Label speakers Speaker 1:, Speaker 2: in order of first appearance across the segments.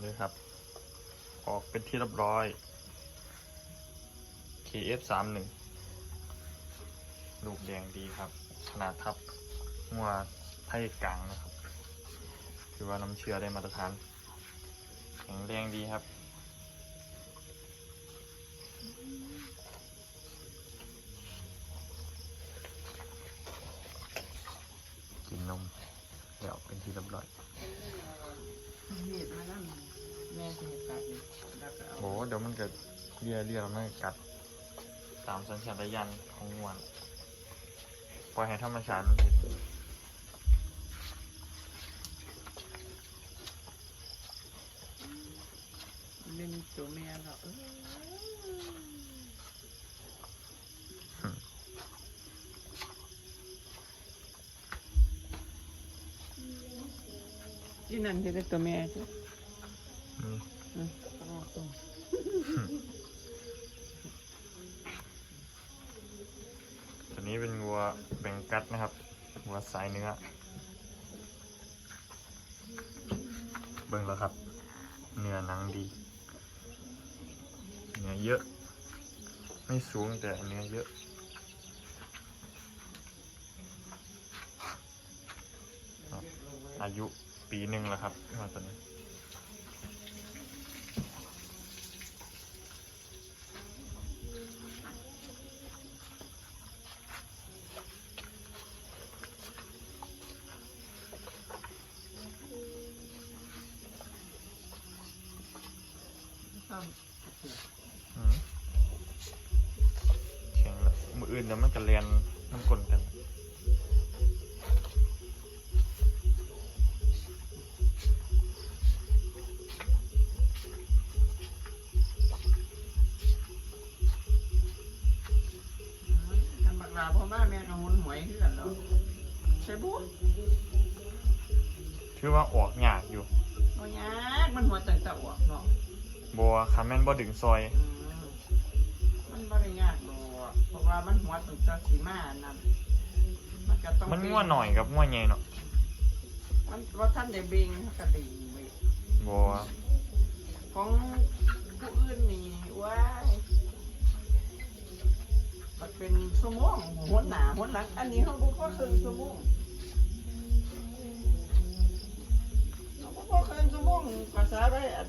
Speaker 1: เลยครับ ออกเป็นที่เรียบร้อย KF 3 1 ลูกแดงดีครับ ขนาดทับงัวไทยกลางนะครับถือว่าน้ำเชื้อได้มาตรฐานแข็งแรงดีครับ กินนมเดี๋ยวเป็นที่เรียบร้อย
Speaker 2: มีดมานั่งแม่จะเห็นกัดอยู่แล้วก็เอา
Speaker 1: โอ้เดี๋ยวมันเกิดเลียเลียแล้วมันก็กัด ตามสัญชาตญาณของงวนปล่อยให้ธรรมชาติมันเห็น
Speaker 2: เป็นตัวแม่เราเออที่นั่นจะได้ตัวแม่จ้ะ
Speaker 1: อืม
Speaker 2: อืมเอา ตั
Speaker 1: วนี้เป็นวัวแบงกัดนะครับ วัวสายเนื้อ เบิ่งแล้วครับ เนื้อหนังดี เนื้อเยอะ ไม่สูงแต่เนื้อเยอะอายุปีหนึ่งแล้วครับมาตัวนี้ แข็งแล้วมืออื่นแล้วมันจะเรียนน้ำกลนกันำ
Speaker 2: ทำบักลาพ่อมาแม่กังวลหวยขึ้นกันเนาะใช่บุ๊
Speaker 1: ถือว่าออกยากอยู่
Speaker 2: โอ้ยากมันหัวตั้งแต่ออกเนาะ
Speaker 1: บัวคาแมนบ่ดึงซอย
Speaker 2: อืมมันบ่ได้ยากหรอกเพราะว่ามันหัวตั้งแต่สีมานั่นมันก็ต้อง
Speaker 1: มันง่วหน่อยกับง่วใหญ่เนาะ
Speaker 2: มันว่าท่านได้เบ่งเขาก็ดีเว้ย
Speaker 1: บัว
Speaker 2: ของผู้อื่นนี่ว้ายมันเป็นชั่วโมงหัวหนาหัวหลังอันนี้เขาบอกว่าครึ่งชั่วโมงเขาบอกว่าครึ่งชั่วโมงภาษาได้อัน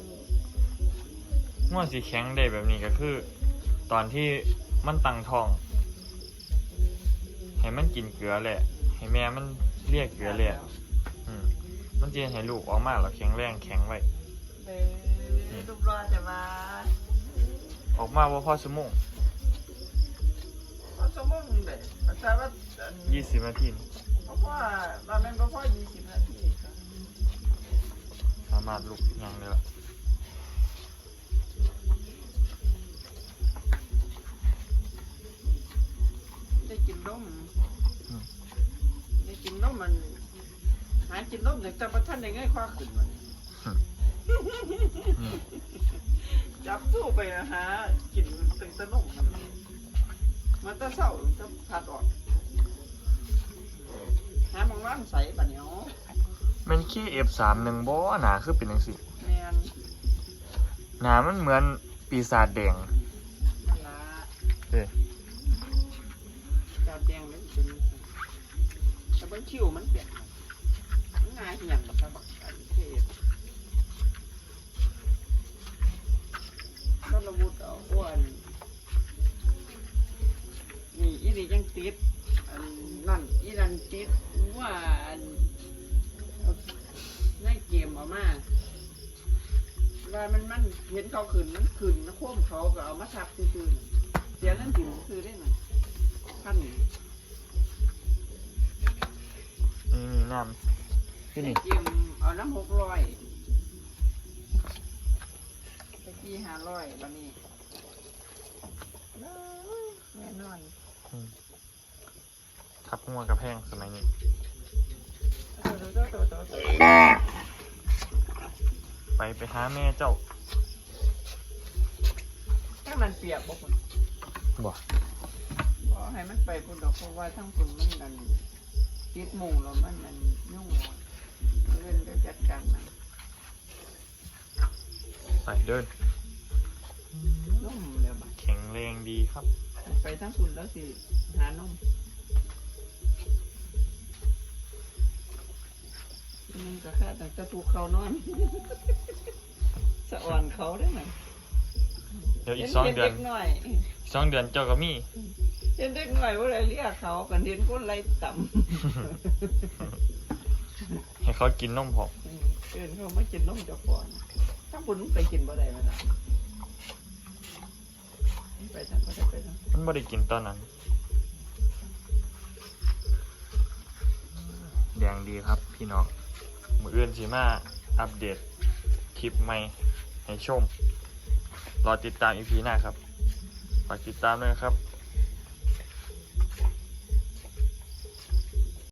Speaker 1: ง่วสีแข็งได้แบบนี้ก็คือ ตอนที่มันตั้งท้อง ให้มันกินเกลือแหละ ให้แม่มันเรียกเกลือแหละอืมมันจะให้ลูกออกมาแล้วแข็งแรงแข็งไว้
Speaker 2: เด้อรูปรอจะมา
Speaker 1: ออกมาบ่พอสมง
Speaker 2: เพราะชั่วโมงเด้ภาษาว่าอัน
Speaker 1: ยี่สิบนาที
Speaker 2: เพราะว่าเราแม่นบ่พอยี่สิบนาทีค่ะ
Speaker 1: สามารถลุกยังได้ละ
Speaker 2: ได้กิ นนมได้กินนมมัน หากินนมเนี่ยแต่ประท่านได้ง่ายคว้าขึ้นมัน
Speaker 1: อืม
Speaker 2: จับสู้ไปหากินตึงตะนมมันจะเศร้าจะขาดออกหามังว่างใสปะเหนียว
Speaker 1: มันขี้เอฟสามหนึ่งบ่หนาคือเป็นจังสิ
Speaker 2: แมน
Speaker 1: หนามันเหมือนปีศาจแดง
Speaker 2: นั่นละ
Speaker 1: เด้
Speaker 2: จาแด งเลยเป็นแต่เบิ้งคิ้วมันเปลี่ยนมันง่ายอหย่างแบบบักอันเทศก็ระบุดเอาอ้วนนี่อีนี่ยังติดอันนั่นอีนั่นติดว่าอันเอาในเกมเออกมาว่ามันมันเห็นเขาขึ้นมันขึ้นนะโค้มเขาก็เอามาทับซื่อๆเสียเงินถิ่มซื้อได้หน่อยขั้น นี้
Speaker 1: นี่นี่น้ำที่นี่
Speaker 2: เกมเอาน้ำหกร้อยตะกี้ห้าร้อยวันนี้แน่นอน
Speaker 1: ทับงัวกับแพงสมัยนี้ไปไปหาแม่เจ้า
Speaker 2: ถ้ามันเปียกบ่คุณ
Speaker 1: บ่
Speaker 2: บ่ให้มันไปคุณดอกเพราะว่าทั้งคุณมันนั่น ติดหมู่แล้วมันมันยุ่งเล่นก็จัดการมัน
Speaker 1: เดิน
Speaker 2: นุ่มแล้วบัด
Speaker 1: แข็งแรงดีครับ
Speaker 2: ไปทั้งคุณแล้วสิ หานุ่มมันก็แค่แต่จะถูกเขานอนสะอ่อนเขาได้ไหม
Speaker 1: เดี๋ยวอีกสองเดือน
Speaker 2: เด็กหน่อย
Speaker 1: อีกสองเดือนเจ้าก็มี
Speaker 2: เห็นเด็กหน่อยว่าอะไรเรียกเขากันเห็นคนไรต่
Speaker 1: ให้เขากินนมพอำ
Speaker 2: เอินเขาไม่กินนมเจะก่อนถ้าคุณไปกินบ่ได้มาได้ไปทางก็ได้ไปทาง
Speaker 1: มันไม่ได้กินตอนนั้น แดงดีครับพี่น้อง มืออื่นสิมาอัปเดตคลิปใหม่ให้ชม รอติดตามอีพีหน้าครับ ฝากติดตามด้วยนะครับ